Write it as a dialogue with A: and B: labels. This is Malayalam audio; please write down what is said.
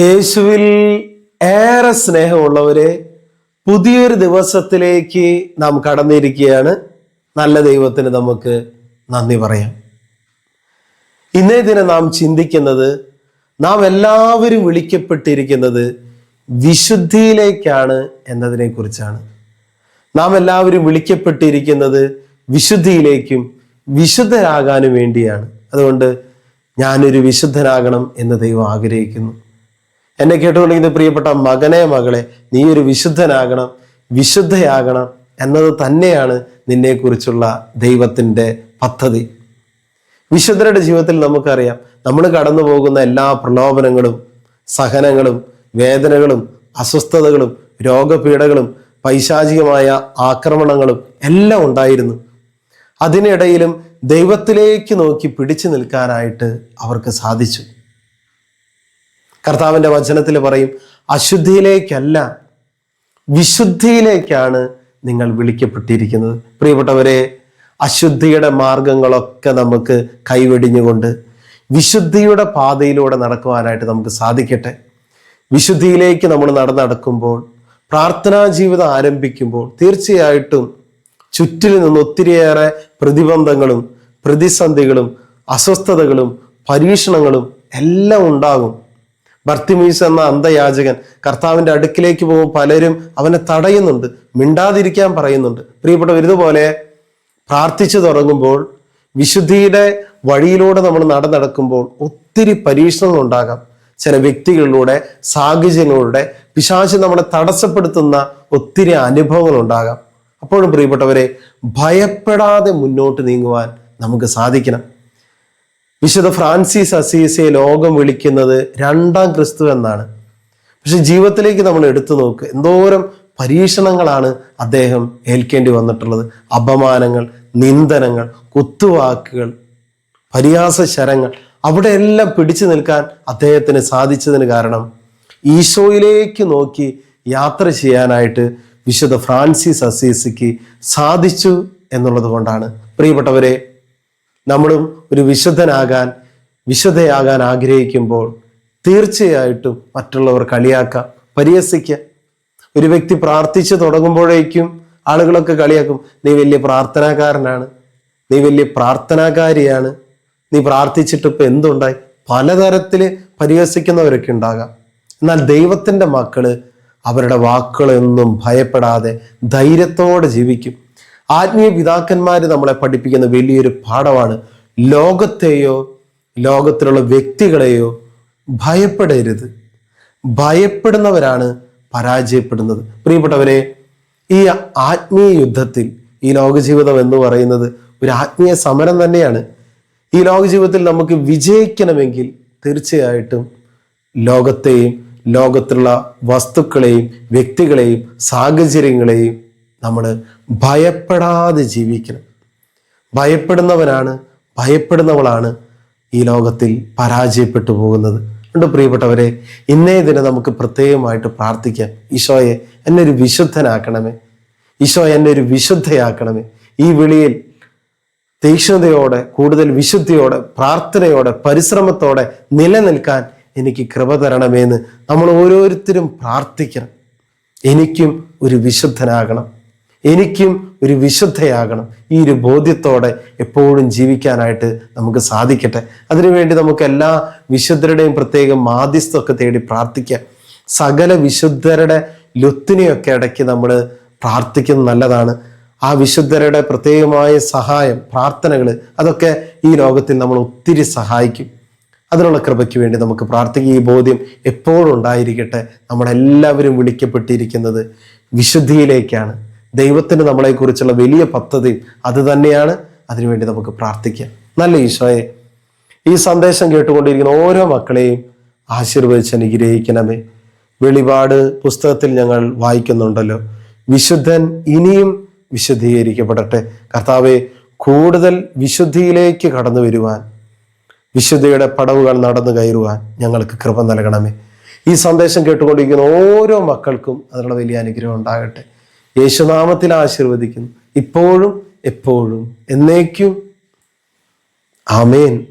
A: യേശുവിൽ ഏറെ സ്നേഹമുള്ളവരെ പുതിയൊരു ദിവസത്തിലേക്ക് നാം കടന്നിരിക്കുകയാണ്. നല്ല ദൈവത്തിന് നമുക്ക് നന്ദി പറയാം. ഇന്നേ ദിനം നാം ചിന്തിക്കുന്നത് നാം എല്ലാവരും വിളിക്കപ്പെട്ടിരിക്കുന്നത് വിശുദ്ധിയിലേക്കാണ് എന്നതിനെ കുറിച്ചാണ് നാം എല്ലാവരും വിളിക്കപ്പെട്ടിരിക്കുന്നത് വിശുദ്ധിയിലേക്കും വിശുദ്ധരാകാനും വേണ്ടിയാണ്. അതുകൊണ്ട് ഞാനൊരു വിശുദ്ധനാകണം എന്ന് ദൈവം ആഗ്രഹിക്കുന്നു. എന്നെ കേട്ടുകൊണ്ടിരിക്കുന്ന പ്രിയപ്പെട്ട മകനെ മകളെ നീ ഒരു വിശുദ്ധനാകണം വിശുദ്ധയാകണം എന്നത് തന്നെയാണ് നിന്നെക്കുറിച്ചുള്ള ദൈവത്തിന്റെ പദ്ധതി. വിശുദ്ധരുടെ ജീവിതത്തിൽ നമുക്കറിയാം നമ്മൾ കടന്നു പോകുന്ന എല്ലാ പ്രലോഭനങ്ങളും സഹനങ്ങളും വേദനകളും അസ്വസ്ഥതകളും രോഗപീഠകളും പൈശാചികമായ ആക്രമണങ്ങളും എല്ലാം ഉണ്ടായിരുന്നു. അതിനിടയിലും ദൈവത്തിലേക്ക് നോക്കി പിടിച്ചു നിൽക്കാനായിട്ട് അവർക്ക് സാധിച്ചു. കർത്താവിന്റെ വചനത്തിൽ പറയും അശുദ്ധിയിലേക്കല്ല വിശുദ്ധിയിലേക്കാണ് നിങ്ങൾ വിളിക്കപ്പെട്ടിരിക്കുന്നത്. പ്രിയപ്പെട്ടവരെ അശുദ്ധിയുടെ മാർഗങ്ങളൊക്കെ നമുക്ക് കൈവെടിഞ്ഞുകൊണ്ട് വിശുദ്ധിയുടെ പാതയിലൂടെ നടക്കുവാനായിട്ട് നമുക്ക് സാധിക്കട്ടെ. വിശുദ്ധിയിലേക്ക് നമ്മൾ നടന്നടക്കുമ്പോൾ പ്രാർത്ഥനാ ജീവിതം ആരംഭിക്കുമ്പോൾ തീർച്ചയായിട്ടും ചുറ്റിൽ നിന്ന് ഒത്തിരിയേറെ പ്രതിബന്ധങ്ങളും പ്രതിസന്ധികളും അസ്വസ്ഥതകളും പരീക്ഷണങ്ങളും എല്ലാം ഉണ്ടാകും. ഭർത്തിമീസ് എന്ന അന്ധയാചകൻ കർത്താവിന്റെ അടുക്കിലേക്ക് പോകുമ്പോൾ പലരും അവനെ തടയുന്നുണ്ട് മിണ്ടാതിരിക്കാൻ പറയുന്നുണ്ട്. പ്രിയപ്പെട്ടവർ ഇതുപോലെ പ്രാർത്ഥിച്ചു തുടങ്ങുമ്പോൾ വിശുദ്ധിയുടെ വഴിയിലൂടെ നമ്മൾ നടന്നടക്കുമ്പോൾ ഒത്തിരി പരീക്ഷണങ്ങൾ ഉണ്ടാകാം. ചില വ്യക്തികളിലൂടെ സാഹചര്യങ്ങളിലൂടെ പിശാച് നമ്മളെ തടസ്സപ്പെടുത്തുന്ന ഒത്തിരി അനുഭവങ്ങൾ ഉണ്ടാകാം. അപ്പോഴും പ്രിയപ്പെട്ടവരെ ഭയപ്പെടാതെ മുന്നോട്ട് നീങ്ങുവാൻ നമുക്ക് സാധിക്കണം. വിശുദ്ധ ഫ്രാൻസിസ് അസീസയെ ലോകം വിളിക്കുന്നത് രണ്ടാം ക്രിസ്തു എന്നാണ്. പക്ഷെ ജീവിതത്തിലേക്ക് നമ്മൾ എടുത്തു നോക്ക്. എന്തോരം പരീക്ഷണങ്ങളാണ് അദ്ദേഹം ഏൽക്കേണ്ടി വന്നിട്ടുള്ളത്. അപമാനങ്ങൾ നിന്ദനങ്ങൾ കുത്തുവാക്കുകൾ പരിഹാസ ശരങ്ങൾ അവിടെയെല്ലാം പിടിച്ചു നിൽക്കാൻ അദ്ദേഹത്തിന് സാധിച്ചതിന് കാരണം ഈശോയിലേക്ക് നോക്കി യാത്ര ചെയ്യാനായിട്ട് വിശുദ്ധ ഫ്രാൻസിസ് അസീസിക്ക് സാധിച്ചു എന്നുള്ളത് കൊണ്ടാണ്. പ്രിയപ്പെട്ടവരെ നമ്മളും ഒരു വിശുദ്ധനാകാൻ വിശുദ്ധയാകാൻ ആഗ്രഹിക്കുമ്പോൾ തീർച്ചയായിട്ടും മറ്റുള്ളവർ കളിയാക്കാം പരിഹസിക്കാം. ഒരു വ്യക്തി പ്രാർത്ഥിച്ചു തുടങ്ങുമ്പോഴേക്കും ആളുകളൊക്കെ കളിയാക്കും നീ വലിയ പ്രാർത്ഥനാകാരനാണ് നീ വലിയ പ്രാർത്ഥനാകാരിയാണ് നീ പ്രാർത്ഥിച്ചിട്ട് ഇപ്പൊ എന്തുണ്ടായി? പലതരത്തിൽ പരിഹസിക്കുന്നവരൊക്കെ ഉണ്ടാകാം. എന്നാൽ ദൈവത്തിന്റെ മക്കൾ അവരുടെ വാക്കുകളൊന്നും ഭയപ്പെടാതെ ധൈര്യത്തോടെ ജീവിക്കും. ആത്മീയ പിതാക്കന്മാർ നമ്മളെ പഠിപ്പിക്കുന്ന വലിയൊരു പാഠമാണ്. ലോകത്തെയോ ലോകത്തിലുള്ള വ്യക്തികളെയോ ഭയപ്പെടരുത്. ഭയപ്പെടുന്നവരാണ് പരാജയപ്പെടുന്നത്. പ്രിയപ്പെട്ടവരെ ഈ ആത്മീയ യുദ്ധത്തിൽ ഈ ലോകജീവിതം എന്ന് പറയുന്നത് ഒരു ആത്മീയ സമരം തന്നെയാണ്. ഈ ലോകജീവിതത്തിൽ നമുക്ക് വിജയിക്കണമെങ്കിൽ തീർച്ചയായിട്ടും ലോകത്തെയും ലോകത്തിലുള്ള വസ്തുക്കളെയും വ്യക്തികളെയും സാഹചര്യങ്ങളെയും നമ്മൾ ഭയപ്പെടാതെ ജീവിക്കണം. ഭയപ്പെടുന്നവനാണ് ഭയപ്പെടുന്നവളാണ് ഈ ലോകത്തിൽ പരാജയപ്പെട്ടു പോകുന്നത്. ഉണ്ട് പ്രിയപ്പെട്ടവരെ ഇന്നേ ദിനം നമുക്ക് പ്രത്യേകമായിട്ട് പ്രാർത്ഥിക്കാം. ഈശോയെ എന്നെ ഒരു വിശുദ്ധനാക്കണമേ. ഈശോ എന്നെ ഒരു വിശുദ്ധയാക്കണമേ. ഈ വിളിയിൽ തീക്ഷ്ണതയോടെ കൂടുതൽ വിശുദ്ധിയോടെ പ്രാർത്ഥനയോടെ പരിശ്രമത്തോടെ നിലനിൽക്കാൻ എനിക്ക് കൃപ തരണമേന്ന് നമ്മൾ ഓരോരുത്തരും പ്രാർത്ഥിക്കണം. എനിക്കും ഒരു വിശുദ്ധനാകണം. എനിക്കും ഒരു വിശുദ്ധയാകണം. ഈ ഒരു ബോധ്യത്തോടെ എപ്പോഴും ജീവിക്കാനായിട്ട് നമുക്ക് സാധിക്കട്ടെ. അതിനുവേണ്ടി നമുക്ക് എല്ലാ വിശുദ്ധരുടെയും പ്രത്യേകം മാധ്യസ്ഥമൊക്കെ തേടി പ്രാർത്ഥിക്കാം. സകല വിശുദ്ധരുടെ ലുത്തിനെയൊക്കെ ഇടയ്ക്ക് നമ്മൾ പ്രാർത്ഥിക്കുന്നത് നല്ലതാണ്. ആ വിശുദ്ധരുടെ പ്രത്യേകമായ സഹായം പ്രാർത്ഥനകൾ അതൊക്കെ ഈ ലോകത്തിൽ നമ്മൾ ഒത്തിരി സഹായിക്കും. അതിനുള്ള കൃപയ്ക്ക് വേണ്ടി നമുക്ക് പ്രാർത്ഥിക്കുക. ഈ ബോധ്യം എപ്പോഴും ഉണ്ടായിരിക്കട്ടെ. നമ്മളെല്ലാവരും വിളിക്കപ്പെട്ടിരിക്കുന്നത് വിശുദ്ധിയിലേക്കാണ്. ദൈവത്തിന് നമ്മളെക്കുറിച്ചുള്ള വലിയ പദ്ധതി അത് തന്നെയാണ്. അതിനുവേണ്ടി നമുക്ക് പ്രാർത്ഥിക്കാം. നല്ല ഈശോയെ ഈ സന്ദേശം കേട്ടുകൊണ്ടിരിക്കുന്ന ഓരോ മക്കളെയും ആശീർവദിച്ച് അനുഗ്രഹിക്കണമേ. വെളിപാട് പുസ്തകത്തിൽ ഞങ്ങൾ വായിക്കുന്നുണ്ടല്ലോ. വിശുദ്ധൻ ഇനിയും വിശുദ്ധീകരിക്കപ്പെടട്ടെ. കർത്താവെ കൂടുതൽ വിശുദ്ധിയിലേക്ക് കടന്നു വരുവാൻ വിശുദ്ധിയുടെ പടവുകൾ നടന്നു കയറുവാൻ ഞങ്ങൾക്ക് കൃപ നൽകണമേ. ഈ സന്ദേശം കേട്ടുകൊണ്ടിരിക്കുന്ന ഓരോ മക്കൾക്കും അതിനുള്ള വലിയ അനുഗ്രഹം ഉണ്ടാകട്ടെ. യേശുനാമത്തിൽ ആശീർവദിക്കുന്നു. ഇപ്പോഴും എപ്പോഴും എന്നേക്കും. ആമേൻ.